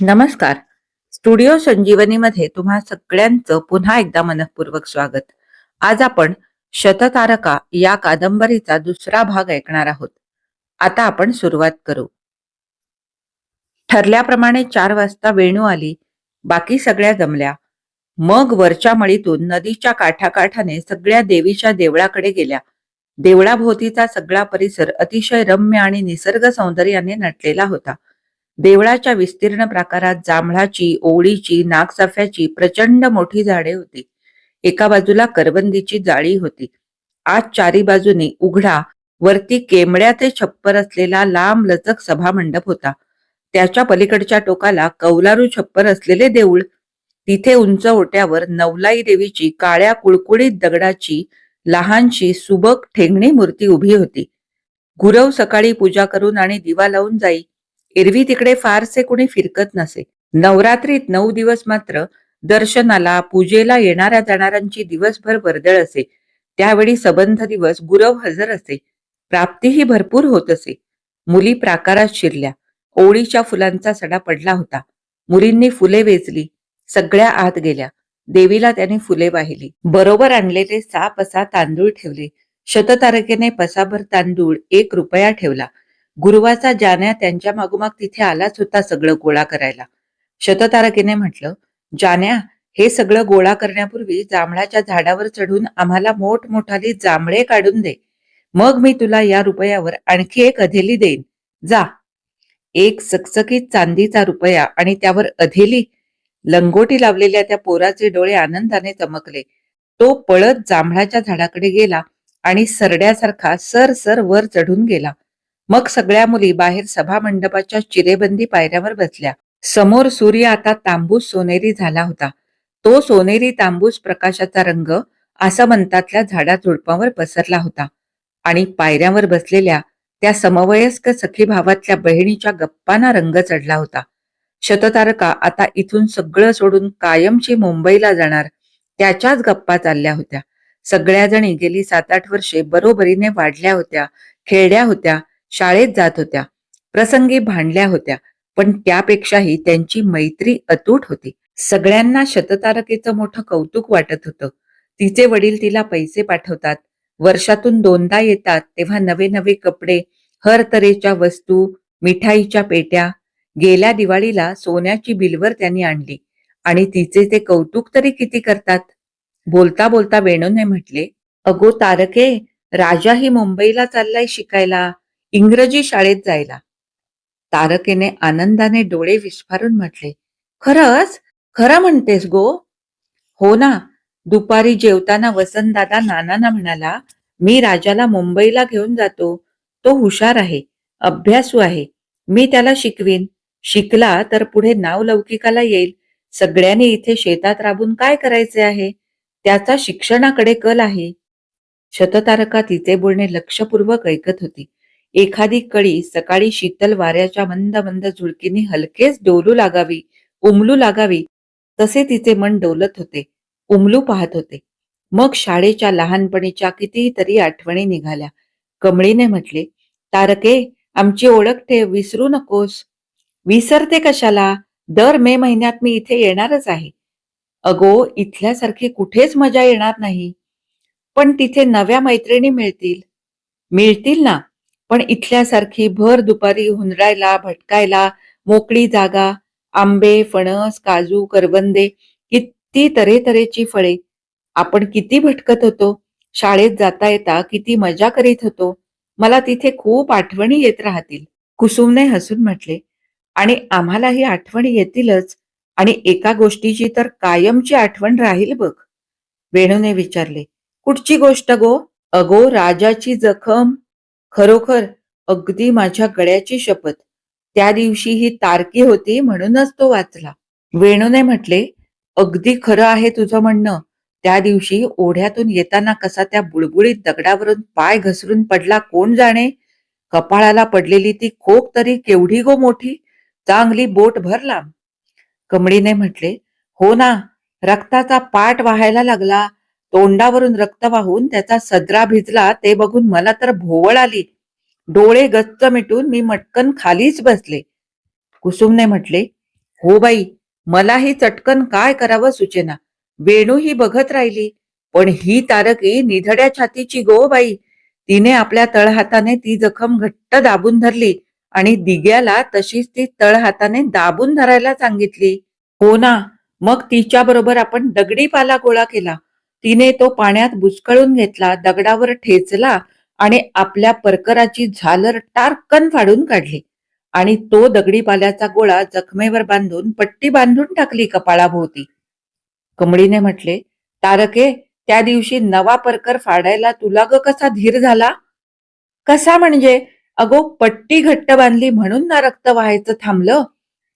नमस्कार. स्टुडिओ संजीवनीमध्ये तुम्हा सगळ्यांचं पुन्हा एकदा मनपूर्वक स्वागत. आज आपण शततारका या कादंबरीचा दुसरा भाग ऐकणार आहोत. आता आपण सुरुवात करू. ठरल्याप्रमाणे चार वाजता वेणू आली बाकी सगळ्या जमल्या. मग वरच्या मळीतून नदीच्या काठाकाठाने सगळ्या देवीच्या देवळाकडे गेल्या. देवळाभोवतीचा सगळा परिसर अतिशय रम्य आणि निसर्ग सौंदर्याने नटलेला होता. देवळाच्या विस्तीर्ण प्रकारात जांभळाची ओळीची नागसाफ्याची प्रचंड मोठी झाडे होती. एका बाजूला करवंदीची जाळी होती. आज चारी बाजूनी उघडा वरती केमड्याचे छप्पर असलेला लांब लचक सभामंडप होता. त्याच्या पलीकडच्या टोकाला कौलारू छप्पर असलेले देऊळ तिथे उंच ओट्यावर नवलाई देवीची काळ्या कुळकुळीत दगडाची लहानशी सुबक ठेंगणी मूर्ती उभी होती. गुरव सकाळी पूजा करून आणि दिवा लावून जाई एरवी तिकडे फारसे कुणी फिरकत नसे. नवरात्रीत नऊ दिवस मात्र दर्शनाला पूजेला येणाऱ्या जाणाऱ्यांची दिवसभर वर्दळ असे. त्यावेळी सबंध दिवस गुरव हजर असे. प्राप्तीही भरपूर होत असे. मुली प्राकारात शिरल्या. ओळीच्या फुलांचा सडा पडला होता. मुलींनी फुले वेचली. सगळ्या आत गेल्या. देवीला त्याने फुले वाहिली. बरोबर आणलेले सा पसा तांदूळ ठेवले. शततारकेने पसाभर तांदूळ एक रुपया ठेवला. गुरुवाचा जान्या त्यांच्या मागोमाग तिथे आलाच होता सगळं गोळा करायला. शततारकेने म्हटलं जान्या हे सगळं गोळा करण्यापूर्वी जांभळाच्या झाडावर चढून आम्हाला मोठमोठाली जांभळे काढून दे. मग मी तुला या रुपयावर आणखी एक अधेली देईन. जा. एक सकसकीत चांदीचा रुपया आणि त्यावर अधेली लंगोटी लावलेल्या त्या पोराचे डोळे आनंदाने चमकले. तो पळत जांभळाच्या झाडाकडे गेला आणि सरड्यासारखा सर सर वर चढून गेला. मग सगळ्या मुली बाहेर सभा मंडपाच्या चिरेबंदी पायऱ्यावर बसल्या. समोर सूर्य आता तांबूस सोनेरी झाला होता. तो सोनेरी तांबूस प्रकाशाचा रंग आसमंतातल्या झाडा झुडपावर पसरला होता. आणि पायऱ्यावर बसलेल्या त्या समवयस्क सखी भावातल्या बहिणीच्या गप्पांना रंग चढला होता. शततारका आता इथून सगळं सोडून कायमची मुंबईला जाणार त्याच्याच गप्पा चालल्या होत्या. सगळ्या जणी गेली सात आठ वर्षे बरोबरीने वाढल्या होत्या खेळल्या होत्या शाळेत जात होत्या. प्रसंगी भांडल्या होत्या पण त्यापेक्षाही त्यांची मैत्री अतूट होती. सगळ्यांना शततारकेचं मोठं कौतुक वाटत होतं. तिचे वडील तिला पैसे पाठवतात. वर्षातून दोनदा येतात तेव्हा नवे नवे कपडे हर तऱ्हेच्या वस्तू मिठाईच्या पेट्या. गेल्या दिवाळीला सोन्याची बिलवर त्यांनी आणली. आणि तिचे ते कौतुक तरी किती करतात? बोलता बोलता वेणूने म्हटले अगो तारके राजाही मुंबईला चाललाय शिकायला. इंग्रजी शाळेत जायला. तारकेने आनंदाने डोळे विस्फारून म्हटले खरंच? खरं म्हणतेस गो. हो ना. दुपारी जेवताना वसंतदादा नानांना म्हणाला मी राजाला मुंबईला घेऊन जातो. तो हुशार आहे अभ्यासू आहे. मी त्याला शिकवीन. शिकला तर पुढे नाव लौकिकाला येईल. सगळ्यांनी इथे शेतात राबून काय करायचे आहे? त्याचा शिक्षणाकडे कल आहे. शततारका तिचे बोलणे लक्षपूर्वक ऐकत होती. एखादी कळी सकाळी शीतल वाऱ्याच्या मंद मंद झुळकीने हलकेच डोलू लागावी उमलू लागावी तसे तिचे मन डोलत होते उमलू पाहत होते. मग शाळेच्या लहानपणीच्या कितीतरी आठवणी निघाल्या. कमळीने म्हटले तारके आमची ओळख ठेव विसरू नकोस. विसरते कशाला? दर मे महिन्यात मी इथे येणारच आहे. अगो इथल्यासारखी कुठेच मजा येणार नाही. पण तिथे नव्या मैत्रिणी मिळतील. मिळतील ना? पण इथल्यासारखी भर दुपारी हुंदरायला भटकायला मोकळी जागा आंबे फणस काजू करवंदे किती तऱ्हेतऱ्हेची फळे. आपण किती भटकत होतो शाळेत जाता येता किती मजा करीत होतो मला तिथे खूप आठवणी येत राहतील. कुसुमने हसून म्हटले आणि आम्हालाही आठवणी येतीलच आणि एका गोष्टीची तर कायमची आठवण राहील बघ. वेणूने विचारले कुठची गोष्ट गो? अगो राजाची जखम. खरोखर अगदी माझ्या गळ्याची शपथ. त्या दिवशी ही तारकी होती म्हणूनच तो वाचला. वेणूने म्हटले अगदी खरं आहे तुझं म्हणणं. त्या दिवशी ओढ्यातून येताना कसा त्या बुळबुळीत दगडावरून पाय घसरून पडला कोण जाणे? कपाळाला पडलेली ती खोक तरी केवढी गो मोठी? चांगली बोट भरला कमळीने म्हटले हो ना रक्ताचा पाट वाहायला लागला. तोंडावरून रक्त वाहून त्याचा सदरा भिजला ते बघून मला तर भोवळ आली. डोळे गच्च मिटून मी मटकन खालीच बसले. कुसुमने म्हटले हो बाई मलाही चटकन काय करावं सुचेना. वेणू ही बघत राहिली पण ही तारकी निधड्या छातीची गो बाई. तिने आपल्या तळहाताने ती जखम घट्ट दाबून धरली आणि दिग्याला तशीच ती तळहाताने दाबून धरायला सांगितली. हो ना मग तिच्या बरोबर आपण दगडी पाला गोळा केला. तिने तो पाण्यात बुचकळून घेतला दगडावर ठेचला आणि आपल्या परकराची झालर टारकन फाडून काढली. आणि तो दगडी पाल्याचा गोळा जखमेवर बांधून पट्टी बांधून टाकली कपाळाभोवती. कमळीने म्हटले तारके त्या दिवशी नवा परकर फाडायला तुला ग कसा धीर झाला? कसा म्हणजे? अगो पट्टी घट्ट बांधली म्हणून ना रक्त व्हायचं थांबलं.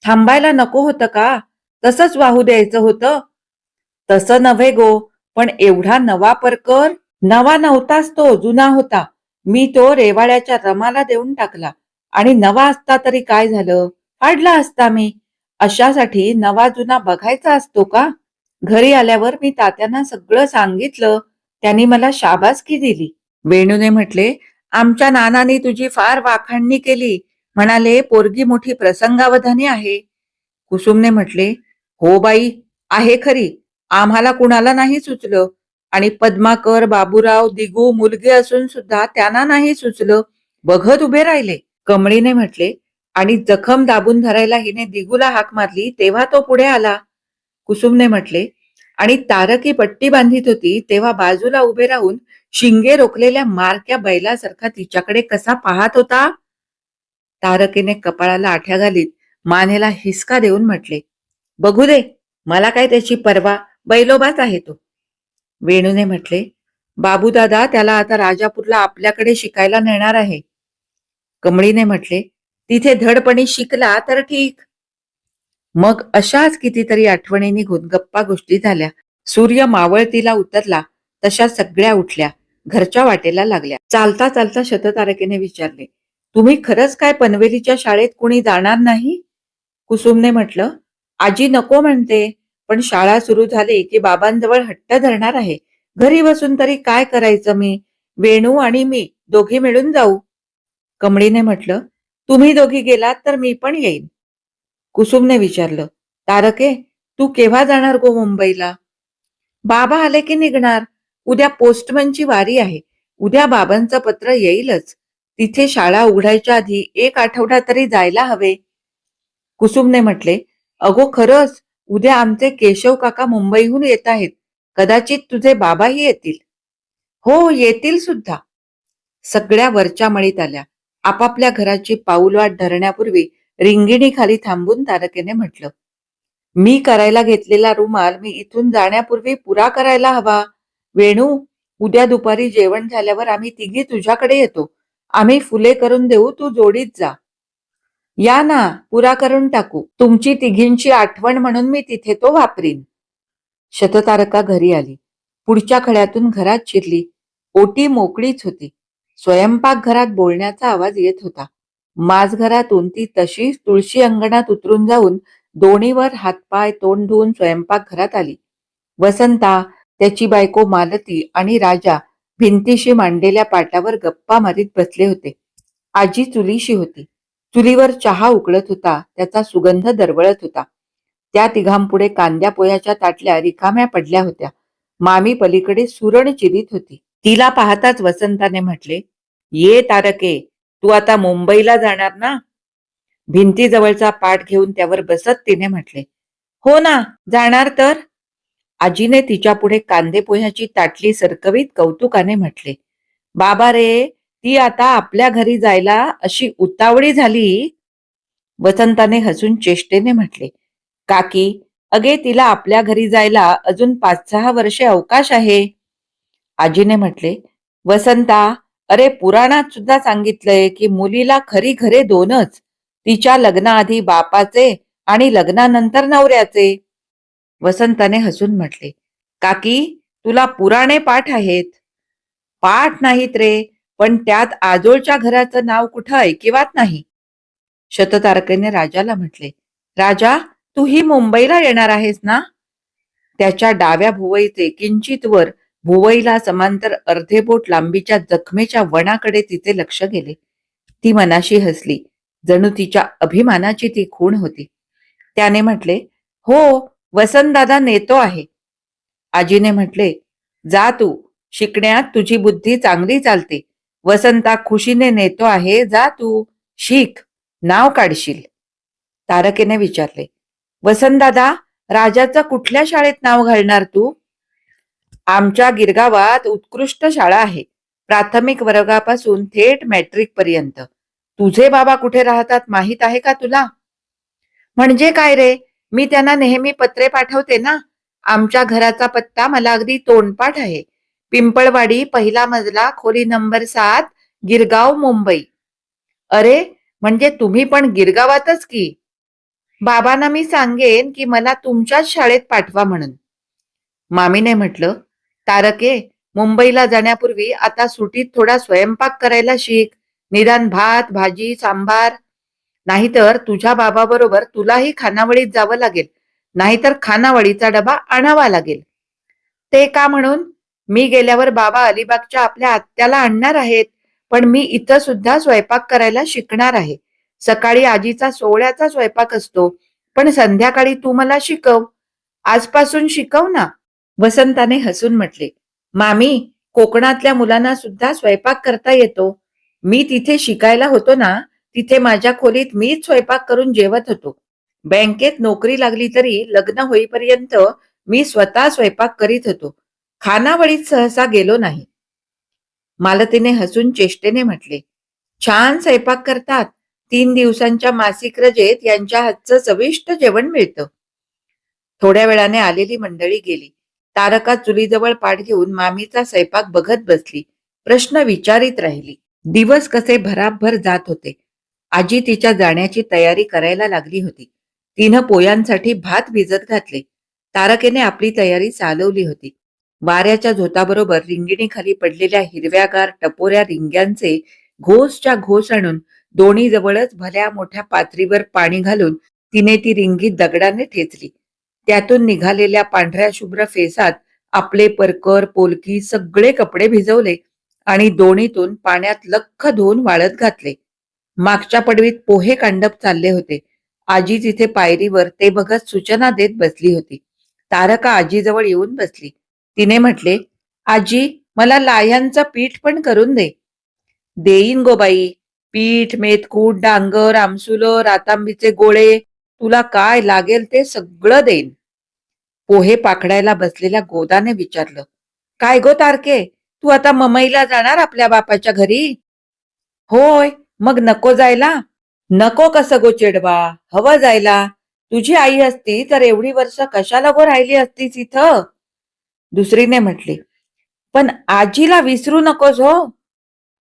थांबायला नको होतं का? तसंच वाहू द्यायचं होतं. तसं नव्हे गो. पण एवढा नवा परकर नवा नव्हताच तो जुना होता. मी तो रेवाड्याच्या रमाला देऊन टाकला. आणि नवा असता तरी काय झालं? फाडला असता मी. अशासाठी नवा जुना बघायचा असतो का? घरी आल्यावर मी तात्यांना सगळं सांगितलं. त्यांनी मला शाबासकी दिली. वेणूने म्हटले आमच्या नानानी तुझी फार वाखाणणी केली. म्हणाले पोरगी मोठी प्रसंगावधानी आहे. कुसुमने म्हटले हो बाई आहे खरी. आम्हाला कुणाला नाही सुचलं. आणि पद्माकर बाबूराव दिगू मुलगे असून सुद्धा त्यांना नाही सुचलं. बघत उभे राहिले. कमळीने म्हटले आणि जखम दाबून धरायला हिने दिगूला हाक मारली तेव्हा तो पुढे आला. कुसुमने म्हटले आणि तारकी पट्टी बांधित होती तेव्हा बाजूला उभे राहून शिंगे रोखलेल्या मारक्या बैलासारखा तिच्याकडे कसा पाहत होता? तारकेने कपाळाला आठ्या घालीत. मानेला हिसका देऊन म्हटले बघू दे मला काय त्याची पर्वा बैलोबाच आहे तो. वेणूने म्हटले बाबूदादा त्याला आता राजापूरला आपल्याकडे शिकायला नेणार आहे. कमळीने म्हटले तिथे धडपणी शिकला तर ठीक. मग अशाच कितीतरी आठवणी निघून गप्पा गोष्टी झाल्या. सूर्य मावळतीला उतरला तशा सगळ्या उठल्या घरच्या वाटेला लागल्या. चालता चालता शततारकेने विचारले तुम्ही खरंच काय पनवेलीच्या शाळेत कुणी जाणार नाही? कुसुमने म्हटलं आजी नको म्हणते. पण शाळा सुरू झाली की बाबांजवळ हट्ट धरणार आहे. घरी बसून तरी काय करायचं मी? वेणू आणि मी दोघी मिळून जाऊ. कमळीने म्हटलं तुम्ही दोघी गेलात तर मी पण येईन. कुसुमने विचारलं तारके तू केव्हा जाणार गो मुंबईला? बाबा आले की निघणार. उद्या पोस्टमनची वारी आहे. उद्या बाबांचं पत्र येईलच. तिथे शाळा उघडायच्या आधी एक आठवडा तरी जायला हवे. कुसुमने म्हटले अगो खरंच. उद्या आमचे केशव काका मुंबईहून येत आहेत. कदाचित तुझे बाबाही येतील. हो येतील सुद्धा. सगळ्या वरच्या मळीत आल्या. आपापल्या घराची पाऊलवाट धरण्यापूर्वी रिंगिणी खाली थांबून तारकेने म्हटलं मी करायला घेतलेला रुमाल मी इथून जाण्यापूर्वी पुरा करायला हवा. वेणू उद्या दुपारी जेवण झाल्यावर आम्ही तिघी तुझ्याकडे येतो. आम्ही फुले करून देऊ तू जोडीत जा. या ना पुरा करून टाकू. तुमची तिघींची आठवण म्हणून मी तिथे तो वापरीन. शततारका घरी आली. पुढच्या खड्यातून घरात शिरली. ओटी मोकळीच होती. स्वयंपाक घरात बोलण्याचा आवाज येत होता. माझघरातून ती तशीच तुळशी अंगणात उतरून जाऊन दोणीवर हातपाय तोंड धुवून स्वयंपाक घरात आली. वसंता त्याची बायको मालती आणि राजा भिंतीशी मांडलेल्या पाटावर गप्पा मारीत बसले होते. आजी चुलीशी होती. चुलीवर चहा उकळत होता त्याचा सुगंध दरवळत होता. त्या तिघांपुढे कांद्या पोह्याच्या ताटल्या रिकाम्या पडल्या होत्या. मामी पलीकडे सुरण चिरीत होती. तिला पाहताच वसंताने म्हटले ये तारके तू आता मुंबईला जाणार ना? भिंतीजवळचा पाठ घेऊन त्यावर बसत तिने म्हटले हो ना जाणार तर. आजीने तिच्या पुढे कांदे पोह्याची ताटली सरकवीत कौतुकाने म्हटले बाबा रे ती आता आपल्या घरी जायला अशी उतावळी झाली. वसंताने हसून चेष्टेने म्हटले काकी अगे तिला आपल्या घरी जायला अजून पाच सहा वर्षे अवकाश आहे. आजीने म्हटले वसंता अरे पुराणात सुद्धा सांगितलंय की मुलीला खरी घरे दोनच तिच्या लग्नाआधी बापाचे आणि लग्नानंतर नवऱ्याचे. वसंताने हसून म्हटले काकी तुला पुराणे पाठ आहेत. पाठ नाहीत रे पण त्यात आजोळच्या घराचं नाव कुठं ऐकिवात नाही. शततारकेने राजाला म्हटले राजा तू ही मुंबईला येणार आहेस ना? त्याच्या डाव्या भुवईचे किंचित वर भुवईला समांतर अर्धे बोट लांबीच्या जखमेच्या वणाकडे तिचे लक्ष गेले. ती मनाशी हसली. जणू तिच्या अभिमानाची ती खूण होती. त्याने म्हटले हो वसंतदादा नेतो आहे. आजीने म्हटले जा तू शिकण्यात तुझी बुद्धी चांगली चालते. वसंता खुशीने नेतो आहे जा तू शीख नाव काढशील. तारकेने विचारले वसंतदादा राजाचं कुठल्या शाळेत नाव घालणार तू? आमच्या गिरगावात उत्कृष्ट शाळा आहे प्राथमिक वर्गापासून थेट मॅट्रिक पर्यंत. तुझे बाबा कुठे राहतात माहीत आहे का तुला? म्हणजे काय रे? मी त्यांना नेहमी पत्रे पाठवते ना. आमच्या घराचा पत्ता मला अगदी तोंडपाठ आहे. पिंपळवाडी पहिला मजला खोली नंबर सात गिरगाव मुंबई. अरे म्हणजे तुम्ही पण गिरगावातच की? बाबांना मी सांगेन की मला तुमच्याच शाळेत पाठवा म्हणून. मामीने म्हटलं तारके मुंबईला जाण्यापूर्वी आता सुटीत थोडा स्वयंपाक करायला शिक. निदान भात भाजी सांबार. नाहीतर तुझ्या बाबाबरोबर तुलाही खानावळीत जावं लागेल. नाहीतर खानावळीचा डबा आणावा लागेल. ते का म्हणून? मी गेल्यावर बाबा अलिबागच्या आपल्या आत्याला आणणार आहेत पण मी इथं सुद्धा स्वयंपाक करायला शिकणार आहे. सकाळी आजीचा सोहळ्याचा स्वयंपाक असतो पण संध्याकाळी तू मला शिकव. आजपासून शिकव ना. वसंताने हसून म्हटले मामी कोकणातल्या मुलांना सुद्धा स्वयंपाक करता येतो. मी तिथे शिकायला होतो ना तिथे माझ्या खोलीत मीच स्वयंपाक करून जेवत होतो. बँकेत नोकरी लागली तरी लग्न होईपर्यंत मी स्वतः स्वयंपाक करीत होतो. खानावळीत सहसा गेलो नाही. मालतीने हसून चेष्टेने म्हटले छान स्वयंपाक करतात. तीन दिवसांच्या मासिक रजेत यांच्या हातचं चविष्ट जेवण मिळतं. थोड्या वेळाने आलेली मंडळी गेली. तारका चुलीजवळ पाठ घेऊन मामीचा स्वयंपाक बघत बसली. प्रश्न विचारित राहिली. दिवस कसे भराभर जात होते. आजी तिच्या जाण्याची तयारी करायला लागली होती. तिनं पोयांसाठी भात भिजत घातले. तारकेने आपली तयारी चालवली होती. वाऱ्याच्या झोताबरोबर रिंगिणीखाली पडलेल्या हिरव्यागार टपोऱ्या रिंग्यांचे घोसच्या घोस आणून दोन्ही जवळच भल्या मोठ्या पातळीवर पाणी घालून तिने ती रिंगी दगडाने ठेचली. त्यातून निघालेल्या पांढऱ्या शुभ्र फेसात आपले परकर पोलकी सगळे कपडे भिजवले आणि दोन्हीतून पाण्यात लख धुवून वाळत घातले. मागच्या पडवीत पोहे कांडप चालले होते. आजी तिथे पायरीवर ते बघत सूचना देत बसली होती. तारका आजीजवळ येऊन बसली. तिने म्हटले आजी मला लाह्यांचं पीठ पण करून दे. देईन गो बाई. पीठ मेथकूट डांगर आमसुलं रातांबीचे गोळे तुला काय लागेल ते सगळं देईन. पोहे पाकडायला बसलेल्या गोदाने विचारलं काय गो तारके? तू आता ममईला जाणार आपल्या बापाच्या घरी? होय. मग नको जायला. नको कसं गो चेडवा? हवं जायला. तुझी आई असती तर एवढी वर्ष कशाला गो राहिली असतीस इथं? दुसरीने म्हटली. पण आजीला विसरू नकोस हो.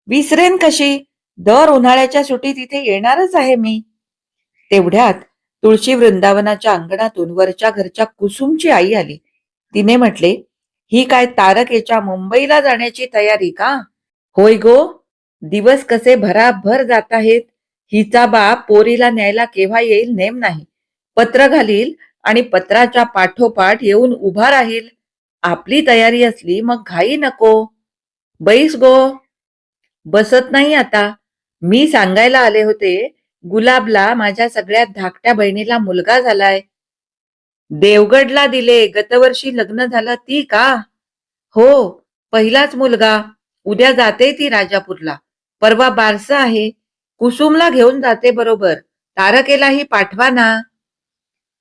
विसरेन कशी? दर उन्हाळ्याच्या सुटीत इथे येणारच आहे मी. तेवढ्यात तुळशी वृंदावनाच्या अंगणातून वरच्या घरच्या कुसुमची आई आली. तिने म्हटले ही काय तारकेच्या मुंबईला जाण्याची तयारी का? होय गो दिवस कसे भराभर जात आहेत. हिचा बाप पोरीला न्यायला केव्हा येईल नेम नाही. पत्र घालील आणि पत्राच्या पाठोपाठ येऊन उभा राहील. आपली तयारी असली मग घाई नको. बैस गो. बसत नाही आता. मी सांगायला आले होते गुलाबला माझ्या सगळ्यात धाकट्या बहिणीला मुलगा झालाय. देवगडला दिले गतवर्षी लग्न झालं ती का? हो पहिलाच मुलगा. उद्या जाते ती राजापूरला. परवा बारस आहे. कुसुमला घेऊन जाते बरोबर. तारकेलाही पाठवा ना.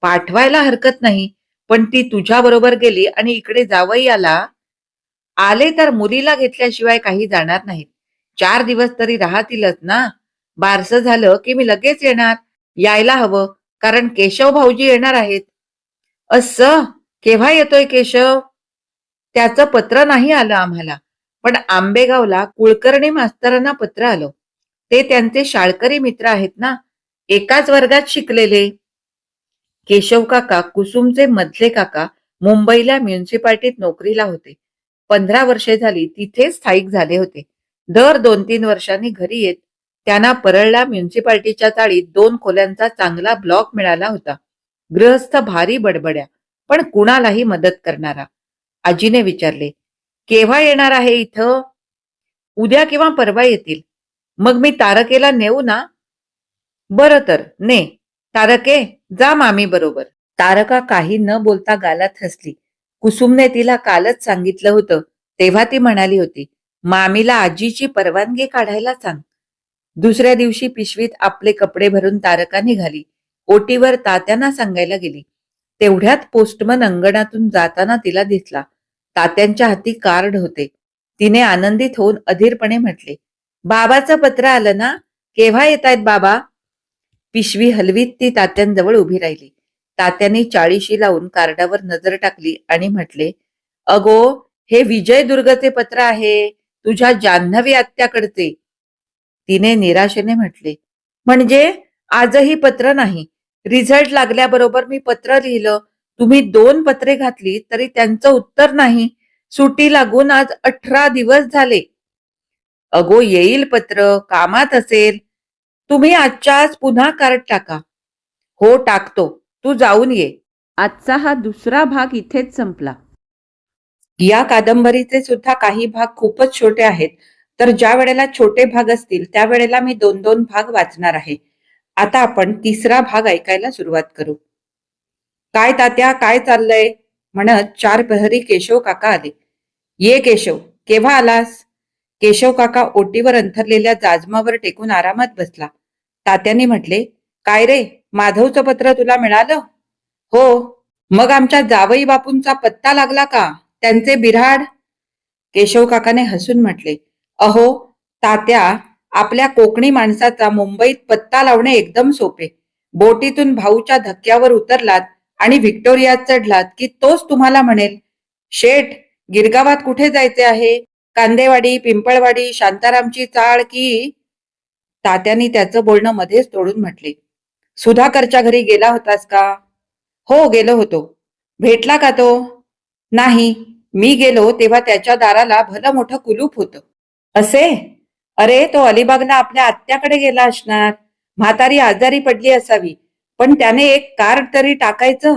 पाठवायला हरकत नाही. पण ती तुझ्या बरोबर गेली आणि इकडे जावई आला आले तर मुलीला घेतल्याशिवाय काही जाणार नाहीत. चार दिवस तरी राहतीलच ना? बारस झालं की मी लगेच येणार? यायला हवं कारण केशव भाऊजी येणार आहेत. अस? केव्हा येतोय केशव? त्याचं पत्र नाही आलं आम्हाला. पण आंबेगावला कुलकर्णी मास्तरांना पत्र आलं. ते त्यांचे शाळकरी मित्र आहेत ना? एकाच वर्गात शिकलेले. केशव काका कुसुमचे मधले काका मुंबईला म्युन्सिपाल्टीत नोकरीला होते. पंधरा वर्षे झाली तिथे स्थायिक झाले होते. दर दोन तीन वर्षांनी घरी येत त्यांना परळला म्युन्सिपाल्टीच्या चाळीत दोन खोल्यांचा चांगला ब्लॉक मिळाला होता. गृहस्थ भारी बडबड्या पण कुणालाही मदत करणारा. आजीने विचारले केव्हा येणार आहे इथं? उद्या किंवा परवा येतील? मग मी तारकेला नेऊ ना? बरं तर ने. तारके जा मामी बरोबर. तारका काही न बोलता गालात हसली. कुसुमने तिला कालच सांगितलं होतं. तेव्हा ती म्हणाली होती मामीला आजीची परवानगी काढायला सांग. दुसऱ्या दिवशी पिशवीत आपले कपडे भरून तारका निघाली. ओटीवर तात्यांना सांगायला गेली. तेवढ्यात पोस्टमन अंगणातून जाताना तिला दिसला. तात्यांच्या हाती कार्ड होते. तिने आनंदित होऊन अधीरपणे म्हटले बाबाचं पत्र आलं ना? केव्हा येत आहेत बाबा? पिशवी हलवीत ती तात्यांजवळ उभी राहिली. तात्यांनी चाळीशी लावून कार्डावर नजर टाकली आणि म्हटले अगो हे विजय दुर्गचे पत्र आहे. तुझ्या जान्हवी आत्याकडचे. तिने निराशेने म्हटले म्हणजे आजही पत्र नाही. रिझल्ट लागल्याबरोबर मी पत्र लिहिलं. तुम्ही दोन पत्रे घातली तरी त्यांचं उत्तर नाही. सुटी लागून आज अठरा दिवस झाले. अगो येईल पत्र. कामात असेल. तुम्ही आजच्या आज पुन्हा कार्ड टाका. हो टाकतो. तू जाऊन ये. आजचा हा दुसरा भाग इथेच संपला. या कादंबरीचे सुद्धा काही भाग खूपच छोटे आहेत. तर ज्या वेळेला छोटे भाग असतील त्यावेळेला मी दोन दोन भाग वाचणार आहे. आता आपण तिसरा भाग ऐकायला सुरुवात करू. काय तात्या काय चाललंय? म्हणत चार प्रहरी केशव काका आले. ये केशव केव्हा आलास? केशव काका ओटीवर अंथरलेल्या जाजमावर टेकून आरामात बसला. तात्याने म्हटले काय रे माधवचं पत्र तुला मिळालं? हो. मग आमच्या जावई बापूंचा पत्ता लागला का? त्यांचे बिराड? केशव काकाने हसून म्हटले अहो तात्या आपल्या कोकणी माणसाचा मुंबईत पत्ता लावणे एकदम सोपे. बोटीतून भाऊच्या धक्क्यावर उतरलात आणि व्हिक्टोरियात चढलात की तोच तुम्हाला म्हणेल शेठ गिरगावात कुठे जायचे आहे? कांदेवाडी पिंपळवाडी शांतारामची चाळ की तात्यानी त्याचं बोलणं मध्येच तोडून म्हटले. सुधाकरच्या घरी गेला होतास का? हो गेलो होतो. भेटला का तो? नाही. मी गेलो तेव्हा त्याच्या दाराला भलं मोठं कुलूप होतं. असे? अरे तो अलिबागला आपल्या आत्याकडे गेला असणार. म्हातारी आजारी पडली असावी. पण त्याने एक कार्ड तरी टाकायचं.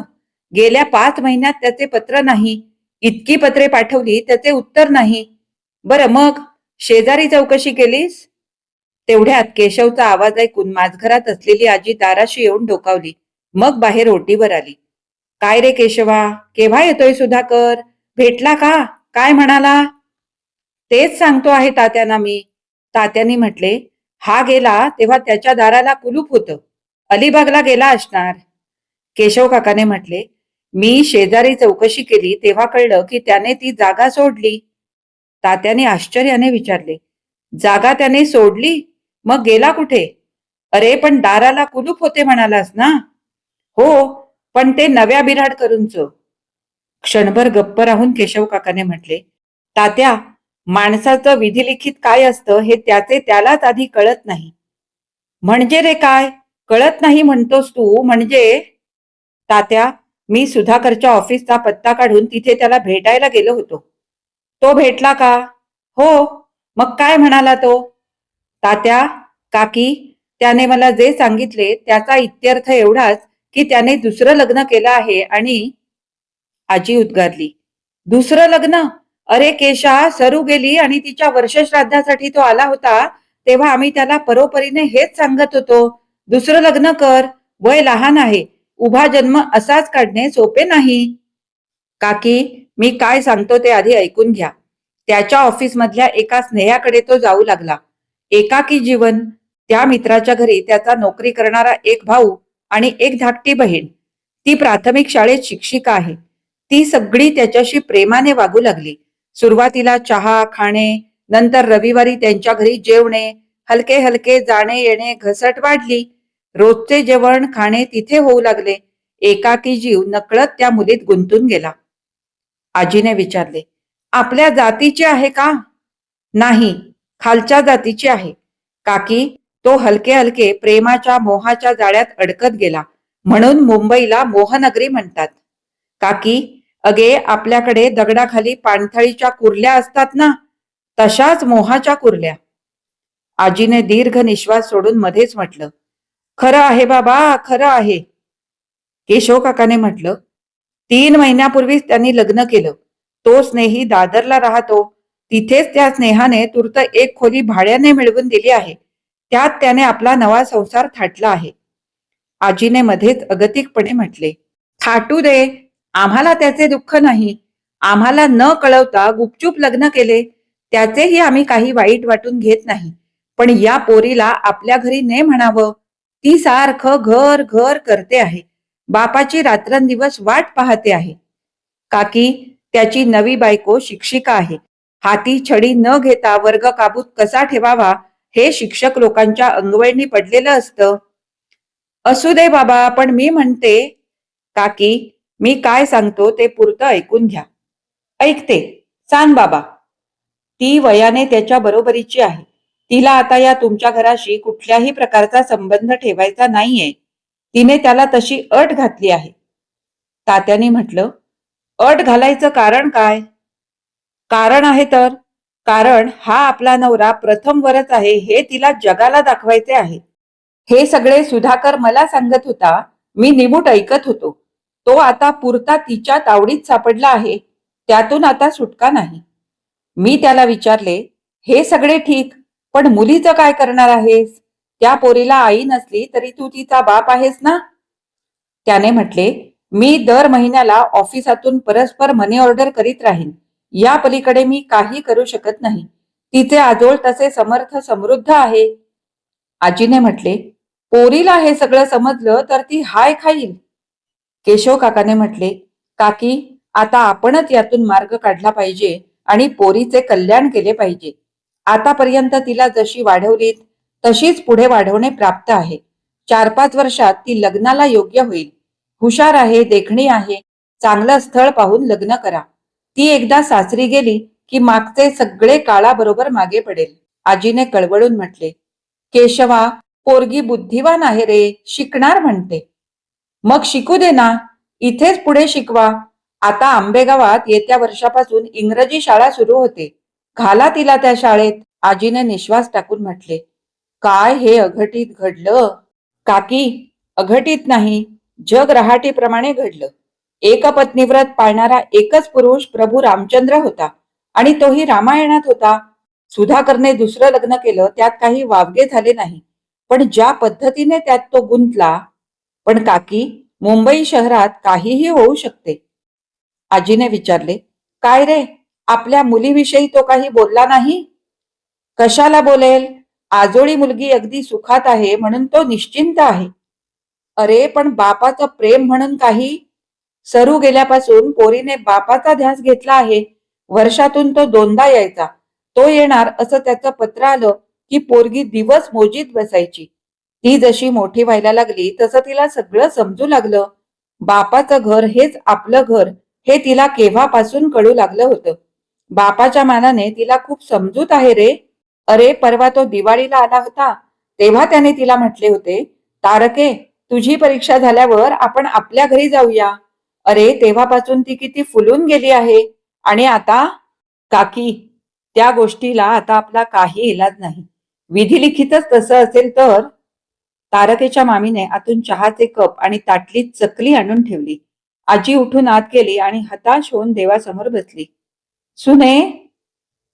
गेल्या पाच महिन्यात त्याचे पत्र नाही. इतकी पत्रे पाठवली त्याचे उत्तर नाही. बरं मग? शेजारी चौकशी केलीस? तेवढ्यात केशवचा आवाज ऐकून माझघरात असलेली आजी दाराशी येऊन डोकावली. मग बाहेर ओटीवर आली. काय रे केशवा केव्हा येतोय सुधाकर? भेटला का? काय म्हणाला? तेच सांगतो आहे तात्यांना मी. तात्यांनी म्हटले हा गेला तेव्हा त्याच्या दाराला कुलूप होतं. अलिबागला गेला असणार. केशव काकाने म्हटले मी शेजारी चौकशी केली तेव्हा कळलं की त्याने ती जागा सोडली. तात्याने आश्चर्याने विचारले जागा त्याने सोडली? मग गेला कुठे? अरे पण दाराला कुलूप होते म्हणालास ना? हो पण ते नव्या बिराड करूनच क्षणभर गप्प राहून केशव काकाने म्हटले तात्या माणसाचं विधिलिखित काय असतं हे त्याचे त्यालाच आधी कळत नाही. म्हणजे रे काय? कळत नाही म्हणतोस तू म्हणजे? तात्या मी सुधाकरच्या ऑफिसचा पत्ता काढून तिथे त्याला भेटायला गेलो होतो. तो भेटला का? हो. मग काय म्हणाला तो? तात्या काकी त्याने मला जे सांगितले त्याचा इत्यर्थ एवढाच की त्याने दुसरं लग्न केलं आहे आणि आजी उद्गारली. दुसरं लग्न? अरे केशा सरू गेली आणि तिच्या वर्षश्राद्धासाठी तो आला होता तेव्हा आम्ही त्याला परोपरीने हेच सांगत होतो दुसरं लग्न कर वय लहान आहे उभा जन्म असाच काढणे सोपे नाही. काकी मी काय सांगतो ते आधी ऐकून घ्या. त्याच्या ऑफिसमधल्या एका स्नेहाकडे तो जाऊ लागला. एकाकी जीवन त्या मित्राच्या घरी त्याचा नोकरी करणारा एक भाऊ आणि एक धाकटी बहीण. ती प्राथमिक शाळेत शिक्षिका आहे. ती सगळी त्याच्याशी प्रेमाने वागू लागली. सुरुवातीला चहा खाणे नंतर रविवारी त्यांच्या घरी जेवणे हलके हलके जाणे येणे घसट वाढली. रोजचे जेवण खाणे तिथे होऊ लागले. एकाकी जीव नकळत त्या मुलीत गुंतून गेला. आजीने विचारले आपल्या जातीचे आहे का? नाही. खालच्या जातीची आहे. काकी तो हलके हलके प्रेमाच्या मोहाच्या जाळ्यात अडकत गेला. म्हणून मुंबईला मोहनगरी म्हणतात. काकी अगे आपल्याकडे दगडाखाली पाणथळीच्या कुर्ल्या असतात ना? तशाच मोहाच्या कुर्ल्या. आजीने दीर्घ निश्वास सोडून मध्येच म्हटलं. खरं आहे बाबा खरं आहे. केशव काकाने म्हटलं. तीन महिन्यापूर्वीच त्यांनी लग्न केलं. तो स्नेही दादरला राहतो. तिथेच त्या स्नेहाने तूर्त एक खोली भाड्याने मिळवून दिली आहे. त्यात त्याने आपला नवा संसार थाटला आहे. आजीने मध्येच अगतिकपणे म्हटले थाटू दे. आम्हाला त्याचे दुःख नाही. आम्हाला न कळवता गुपचूप लग्न केले. त्याचेही आम्ही काही वाईट वाटून घेत नाही. पण या पोरीला आपल्या घरी ने म्हणावं? ती सारखं घर घर करते आहे. बापाची रात्रंदिवस वाट पाहते आहे. काकी त्याची नवी बायको शिक्षिका आहे. हाती छडी न घेता वर्ग काबूत कसा ठेवावा हे शिक्षक लोकांच्या अंगवळणी पडलेलं असतं. असू दे बाबा पण मी म्हणते काकी मी काय सांगतो ते पुरतं ऐकून घ्या. ऐकते सांग बाबा. ती वयाने त्याच्या बरोबरीची आहे. तिला आता या तुमच्या घराशी कुठल्याही प्रकारचा संबंध ठेवायचा नाहीये. तिने त्याला तशी अट घातली आहे. तात्याने म्हटलं अट घालायचं कारण काय? कारण आहे तर? कारण हा आपला नवरा प्रथम वरच आहे हे तिला जगाला दाखवायचे आहे. हे सगळे सुधाकर मला सांगत होता मी निमूट ऐकत होतो. तो आता पुरता तिच्या तावडीत सापडला आहे त्यातून आता सुटका नाही. मी त्याला विचारले हे सगळे ठीक पण मुलीचं काय करणार आहेस? त्या पोरीला आई नसली तरी तू तिचा बाप आहेस ना? त्याने म्हटले मी दर महिन्याला ऑफिसातून परस्पर मनी ऑर्डर करीत राहीन. या पलीकडे मी काही करू शकत नाही. तिचे आजोळ तसे समर्थ समृद्ध आहे. आजीने म्हटले पोरीला हे सगळं समजलं तर ती हाय खाईल. केशव काकाने म्हटले काकी आता आपणच यातून मार्ग काढला पाहिजे आणि पोरीचे कल्याण केले पाहिजे. आतापर्यंत तिला जशी वाढवलीत तशीच पुढे वाढवणे प्राप्त आहे. चार पाच वर्षात ती लग्नाला योग्य होईल. हुशार आहे देखणी आहे. चांगलं स्थळ पाहून लग्न करा. ती एकदा सासरी गेली की मागचे सगळे काळाबरोबर मागे पडेल. आजीने कळवळून म्हटले केशवा पोरगी बुद्धिवान आहे रे शिकणार म्हणते. मग शिकू दे ना इथेच पुढे शिकवा. आता आंबेगावात येत्या वर्षापासून इंग्रजी शाळा सुरू होते. घाला तिला त्या शाळेत. आजीने निश्वास टाकून म्हटले काय हे अघटित घडलं? काकी अघटित नाही. जग रहाटीप्रमाणे घडलं. एक पत्नीव्रत पाळणारा एकच पुरुष प्रभू रामचंद्र होता. आणि तोही रामायणात होता. सुधाकरने दुसरं लग्न केलं त्यात काही वावगे झाले नाही. पण ज्या पद्धतीने त्यात तो गुंतला पण काकी मुंबई शहरात काहीही होऊ शकते. आजीने विचारले काय रे आपल्या मुलीविषयी तो काही बोलला नाही? कशाला बोलेल? आजोळी मुलगी अगदी सुखात आहे म्हणून तो निश्चिंत आहे. अरे पण बापाचं प्रेम म्हणून काही सरू गेल्यापासून पोरीने बापाचा ध्यास घेतला आहे. वर्षातून तो दोनदा यायचा. तो येणार असं त्याचं पत्र आलं की पोरगी दिवस मोजीत बसायची. ती जशी मोठी व्हायला लागली तसं तिला सगळं समजू लागलं. बापाचं घर हेच आपलं घर हे तिला केव्हापासून कळू लागलं होतं? बापाच्या मानाने तिला खूप समजूत आहे रे. अरे परवा तो दिवाळीला आला होता. तेव्हा त्याने तिला म्हटले होते तारके तुझी परीक्षा झाल्यावर आपण आपल्या घरी जाऊया. अरे तेव्हापासून ती किती फुलून गेली आहे. आणि आता काकी त्या गोष्टीला आता आपला काही इलाज नाही. विधिलिखितच तसं असेल तर? तारकेच्या मामीने आतून चहाचे कप आणि ताटलीत चकली आणून ठेवली. आजी उठून आत गेली आणि हताश होऊन देवासमोर बसली. सुने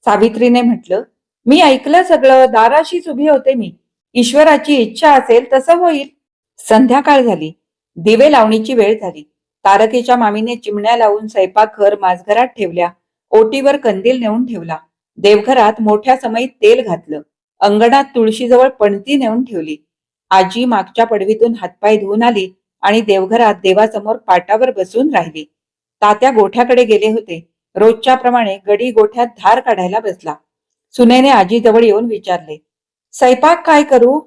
सावित्रीने म्हटलं मी ऐकलं सगळं. दाराशीच उभी होते मी. ईश्वराची इच्छा असेल तसं होईल. संध्याकाळ झाली. दिवे लावणीची वेळ झाली. तारकेच्या मामीने चिमण्या लावून स्वयंपाकघर माझघरात ठेवल्या. ओटीवर कंदील नेऊन ठेवला. देवघरात मोठ्या समयीत तेल घातलं. अंगणात तुळशीजवळ पणती नेऊन ठेवली. आजी मागच्या पडवीतून हातपाय धुवून आली आणि देवघरात देवासमोर पाटावर बसून राहिली. तात्या गोठ्याकडे गेले होते. रोजच्या प्रमाणे गडी गोठ्यात धार काढायला बसला. सुनेने आजीजवळ येऊन विचारले स्वयंपाक काय करू?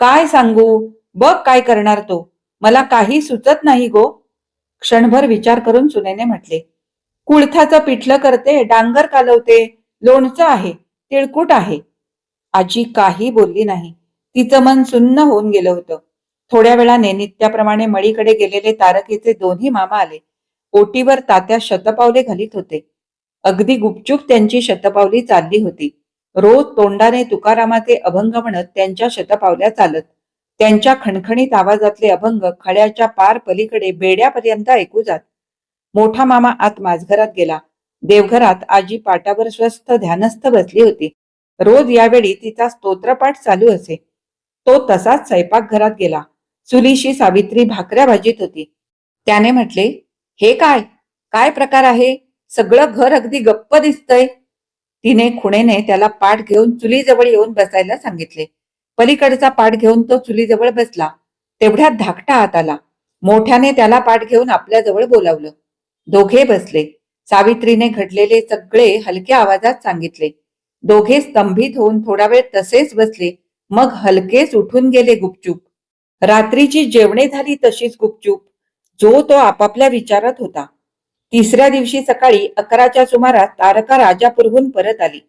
काय सांगू? बघ काय करणार तो. मला काही सुचत नाही गो. क्षणभर विचार करून सुनेने म्हटले कुळथाचं पिठलं करते डांगर कालवते लोणचं आहे तिळकूट आहे. आजी काही बोलली नाही. तिचं मन सुन्न होऊन गेलं होतं. थोड्या वेळाने नित्याप्रमाणे मळीकडे गेलेले तारकीचे दोन्ही मामा आले. ओटीवर तात्या शतपावले घालीत होते. अगदी गुपचूप त्यांची शतपावली चालली होती. रोज तोंडाने तुकारामाचे अभंग म्हणत त्यांच्या शतपावल्या चालत त्यांच्या खणखणीत आवाजातले अभंग खड्याच्या पार पलीकडे बेड्यापर्यंत ऐकू जात. मोठा मामा आत माझघरात गेला. देवघरात आजी पाटावर स्वस्थ ध्यानस्थ बसली होती. रोज यावेळी तिचा स्तोत्रपाठ चालू असे. तो तसाच स्वयंपाकघरात गेला. चुलीशी सावित्री भाकऱ्या भाजीत होती. त्याने म्हटले हे काय? काय प्रकार आहे? सगळं घर अगदी गप्प दिसतंय. तिने खुणेने त्याला पाठ घेऊन चुलीजवळ येऊन बसायला सांगितले. पलीकडचा पाठ घेऊन तो चुलीजवळ बसला. तेवढ्यात धाकटा हात आला. मोठ्याने त्याला पाठ घेऊन आपल्याजवळ बोलावलं. दोघे बसले. सावित्रीने घडलेले सगळे हलक्या आवाजात सांगितले. दोघे स्तंभित होऊन थोडा वेळ तसेच बसले. मग हलकेच उठून गेले गुपचूप. रात्रीची जेवणे झाली तशीच गुपचूप. जो तो आपापल्या विचारात होता. तिसऱ्या दिवशी सकाळी अकराच्या सुमारास तारका राजापूरहून परत आली.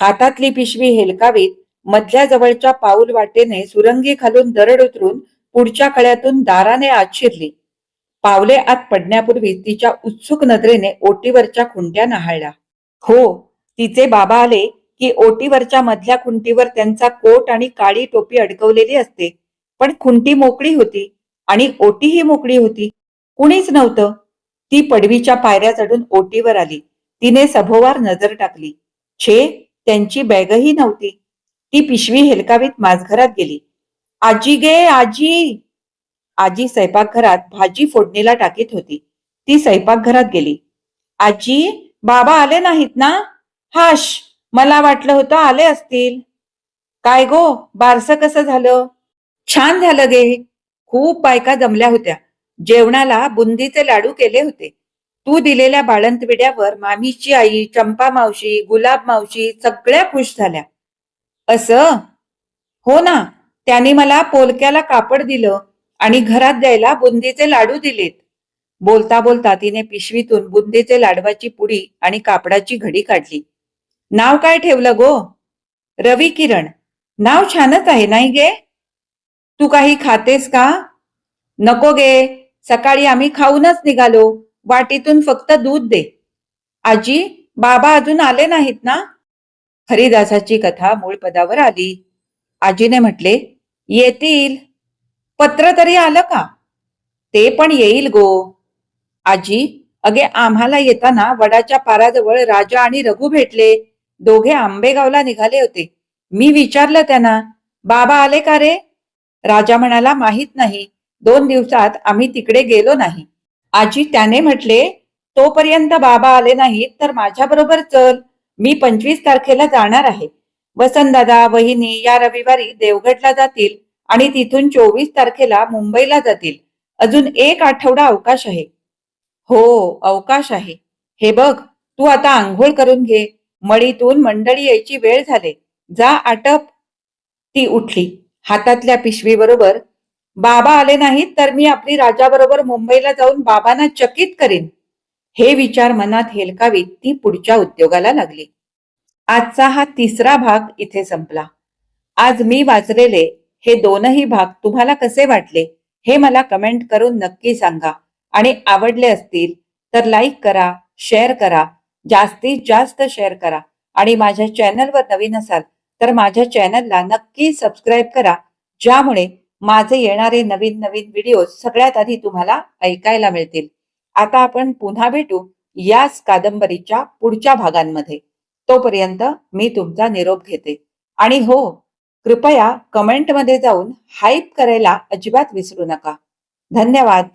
हातातली पिशवी हेलकावीत मधल्या जवळच्या पाऊल वाटेने सुरंगी खालून दरड उतरून पुढच्या कळ्यातून दाराने आत शिरली. पावले आत पडण्यापूर्वी तिच्या उत्सुक नजरेने ओटीवरच्या खुंट्या न्हाळल्या. हो तिचे बाबा आले की ओटीवरच्या मधल्या खुंटीवर त्यांचा कोट आणि काळी टोपी अडकवलेली असते. पण खुंटी मोकळी होती आणि ओटीही मोकळी होती. कुणीच नव्हतं. ती पडवीच्या पायऱ्या चढून ओटीवर आली. तिने सभोवार नजर टाकली. छे त्यांची बॅगही नव्हती. ती पिशवी हेलकावीत माझघरात गेली. आजी गे आजी! आजी स्वयंपाकघरात भाजी फोडणीला टाकीत होती. ती स्वयंपाकघरात गेली. आजी बाबा आले नाहीत ना? हाश! मला वाटलं होतं आले असतील. काय गो बारस कसं झालं? छान झालं गे. खूप बायका जमल्या होत्या. जेवणाला बुंदीचे लाडू केले होते. तू दिलेल्या बाळंतविड्यावर मामीची आई चंपा मावशी गुलाब मावशी सगळ्या खुश झाल्या. असं? हो ना. त्याने मला पोलक्याला कापड दिलं आणि घरात द्यायला बुंदीचे लाडू दिलेत. बोलता बोलता तिने पिशवीतून बुंदीचे लाडवाची पुडी आणि कापडाची घडी काढली. नाव काय ठेवलं गो? रवी किरण. नाव छानच आहे नाही गे? तू काही खातेस का? नको गे. सकाळी आम्ही खाऊनच निघालो. वाटीतून फक्त दूध दे. आजी बाबा अजून आले नाहीत ना? हरिदासाची कथा मूळ पदावर आली. आजीने म्हटले येतील. पत्र तरी आलं का? ते पण येईल गो. आजी अगे आम्हाला येताना वडाच्या पाराजवळ राजा आणि रघु भेटले. दोघे आंबेगावला निघाले होते. मी विचारलं त्यांना बाबा आले का रे? राजा म्हणाला माहीत नाही. दोन दिवसात आम्ही तिकडे गेलो नाही. आजी त्याने म्हटले तोपर्यंत बाबा आले नाहीत तर माझ्याबरोबर चल. मी पंचवीस तारखेला जाणार आहे. वसंतदादा वहिनी या रविवारी देवगडला जातील आणि तिथून चोवीस तारखेला मुंबईला जातील. अजून एक आठवडा अवकाश आहे. हो अवकाश आहे. हे बघ तू आता आंघोळ करून घे. मळीतून मंडळी यायची वेळ झाले. जा आटप. ती उठली. हातातल्या पिशवीबरोबर बाबा आले नाहीत तर मी आपली राजाबरोबर मुंबईला जाऊन बाबांना चकित करीन. हे विचार मनात हेलकावीत ती पुढच्या उद्योगाला लागली. आजचा हा तिसरा भाग इथे संपला. आज मी वाचलेले हे दोनही भाग तुम्हाला कसे वाटले हे मला कमेंट करून नक्की सांगा. आणि आवडले असतील तर लाईक करा शेअर करा जास्तीत जास्त शेअर करा. आणि माझ्या चॅनलवर नवीन असाल तर माझ्या चॅनलला नक्की सबस्क्राईब करा ज्यामुळे माझे येणारे नवीन नवीन व्हिडिओ सगळ्यात आधी तुम्हाला ऐकायला मिळतील. आता आपण पुन्हा भेटू याच कादंबरीच्या पुढच्या भागांमध्ये. तोपर्यंत मी तुमचा निरोप घेते. आणि हो कृपया कमेंटमध्ये जाऊन हाईप करायला अजिबात विसरू नका. धन्यवाद.